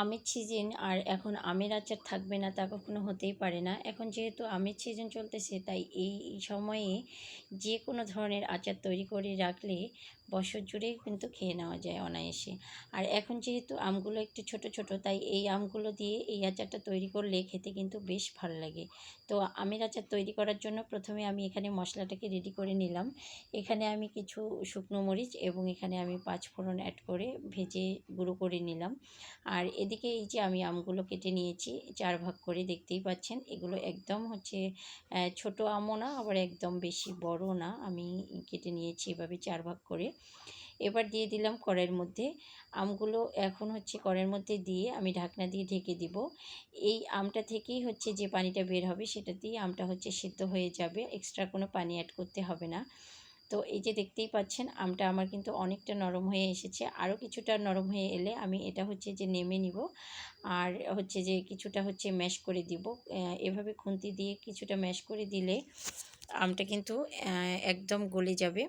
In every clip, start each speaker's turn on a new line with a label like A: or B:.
A: আমের সিজন আর এখন আমের আচার থাকবে না তা কখনো হতেই পারে না। এখন যেহেতু আমের সিজন চলতেছে, তাই এই সময়ে যে কোনো ধরনের আচার তৈরি করে রাখলে বছর জুড়েই কিন্তু খেয়ে নেওয়া যায় অনায়াসে। আর এখন যেহেতু আমগুলো একটু ছোট ছোট, তাই এই আমগুলো দিয়ে এই আচারটা তৈরি করলে খেতে কিন্তু বেশ ভালো লাগে। তো আমের আচার তৈরি করার জন্য প্রথমে আমি এখানে মশলাটাকে রেডি করে নিলাম। এখানে আমি কিছু শুকনো মরিচ এবং এখানে আমি পাঁচ ফোড়ন অ্যাড করে ভেজে গুঁড়ো করে নিলাম। আর এদিকে এই যে আমি আমগুলো কেটে নিয়েছি, চার ভাগ করে দেখতেই পাচ্ছেন। এগুলো একদম হচ্ছে ছোট আমও না, আবার একদম বেশি বড় না। আমি কেটে নিয়েছি এভাবে চার ভাগ করে। এবার দিয়ে দিলাম কড়াইয়ের মধ্যে। আমগুলো এখন হচ্ছে কড়াইয়ের মধ্যে দিয়ে আমি ঢাকনা দিয়ে ঢেকে দিব। এই আমটা থেকেই হচ্ছে যে পানিটা বের হবে, সেটা দিয়ে আমটা হচ্ছে সিদ্ধ হয়ে যাবে। এক্সট্রা কোনো পানি অ্যাড করতে হবে না। তো এই যে দেখতেই পাচ্ছেন, আমটা আমার কিন্তু অনেকটা নরম হয়ে এসেছে। আরও কিছুটা নরম হয়ে এলে আমি এটা হচ্ছে যে নেমে নিব। আর হচ্ছে যে কিছুটা হচ্ছে ম্যাশ করে দিব। এভাবে খুন্তি দিয়ে কিছুটা ম্যাশ করে দিলে আমটা কিন্তু একদম গলে যাবে।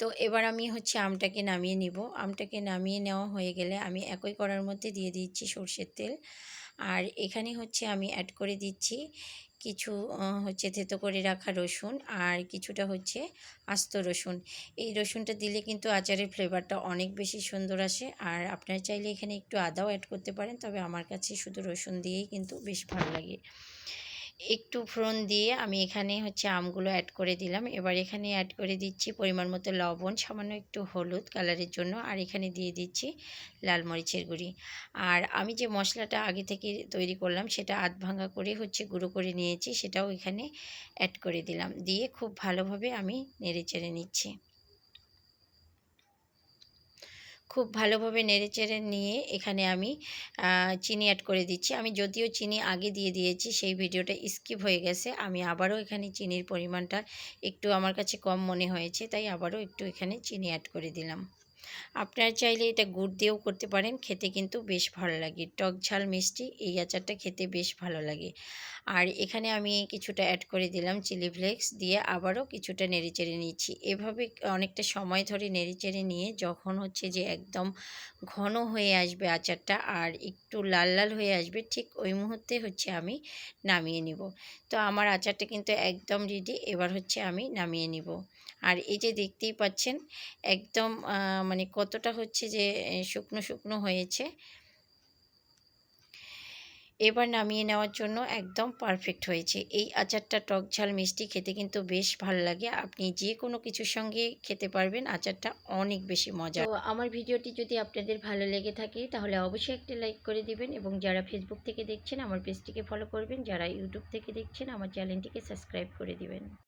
A: তো এবার আমি হচ্ছে আমটাকে নামিয়ে নিব। আমটাকে নামিয়ে নেওয়া হয়ে গেলে আমি একই করার মধ্যে দিয়ে দিচ্ছি সর্ষের তেল। আর এখানে হচ্ছে আমি অ্যাড করে দিচ্ছি কিছু হচ্ছে থেতো করে রাখা রসুন আর কিছুটা হচ্ছে আস্ত রসুন। এই রসুনটা দিলে কিন্তু আচারের ফ্লেভারটা অনেক বেশি সুন্দর আসে। আর আপনারা চাইলে এখানে একটু আদাও অ্যাড করতে পারেন, তবে আমার কাছে শুধু রসুন দিয়েই কিন্তু বেশ ভালো লাগে। একটু ফোড়ন দিয়ে আমি এখানে হচ্ছে আমগুলো অ্যাড করে দিলাম। এবার এখানে অ্যাড করে দিচ্ছি পরিমাণ মতো লবণ, সামান্য একটু হলুদ কালারের জন্য। আর এখানে দিয়ে দিচ্ছি লাল মরিচের গুঁড়ি। আর আমি যে মশলাটা আগে থেকে তৈরি করলাম সেটা আধ ভাঙা করে হচ্ছে গুঁড়ো করে নিয়েছি, সেটাও এখানে অ্যাড করে দিলাম। দিয়ে খুব ভালোভাবে আমি নেড়ে চেড়ে নিচ্ছি। খুব ভালোভাবে নেড়েচেড়ে নিয়ে এখানে আমি চিনি অ্যাড করে দিচ্ছি। আমি যদিও চিনি আগে দিয়ে দিয়েছি, সেই ভিডিওটা স্কিপ হয়ে গেছে। আমি আবারও এখানে চিনির পরিমাণটা একটু আমার কাছে কম মনে হয়েছে, তাই আবারও একটু এখানে চিনি অ্যাড করে দিলাম। আপনারা চাইলে এটা গুড় দিয়েও করতে পারেন, খেতে কিন্তু বেশ ভালো লাগে। টক ঝাল মিষ্টি, এই আচারটা খেতে বেশ ভালো লাগে। আর এখানে আমি কিছুটা অ্যাড করে দিলাম চিলি ফ্লেক্স দিয়ে আবারও কিছুটা নেড়েচেড়ে নিচ্ছি। এভাবে অনেকটা সময় ধরে নেড়েচেড়ে নিয়ে যখন হচ্ছে যে একদম ঘন হয়ে আসবে আচারটা আর একটু লাল লাল হয়ে আসবে, ঠিক ওই মুহূর্তে হচ্ছে আমি নামিয়ে নিব। তো আমার আচারটা কিন্তু একদম রেডি এবার হচ্ছে আমি নামিয়ে নিব। আর এই যে দেখতেই পাচ্ছেন, একদম মানে কতটা হচ্ছে যে শুকনো শুকনো হয়েছে। এবার নামিয়ে নেওয়ার জন্য একদম পারফেক্ট হয়েছে। এই আচারটা টক ঝাল মিষ্টি খেতে কিন্তু বেশ ভালো লাগে। আপনি যে কোনো কিছুর সঙ্গে খেতে পারবেন, আচারটা অনেক বেশি মজা তো আমার ভিডিওটি যদি আপনাদের ভালো লেগে থাকে, তাহলে অবশ্যই একটা লাইক করে দিবেন এবং যারা ফেসবুক থেকে দেখছেন, আমার পেজটিকে ফলো করবেন। যারা ইউটিউব থেকে দেখছেন, আমার চ্যানেলটিকে সাবস্ক্রাইব করে দিবেন।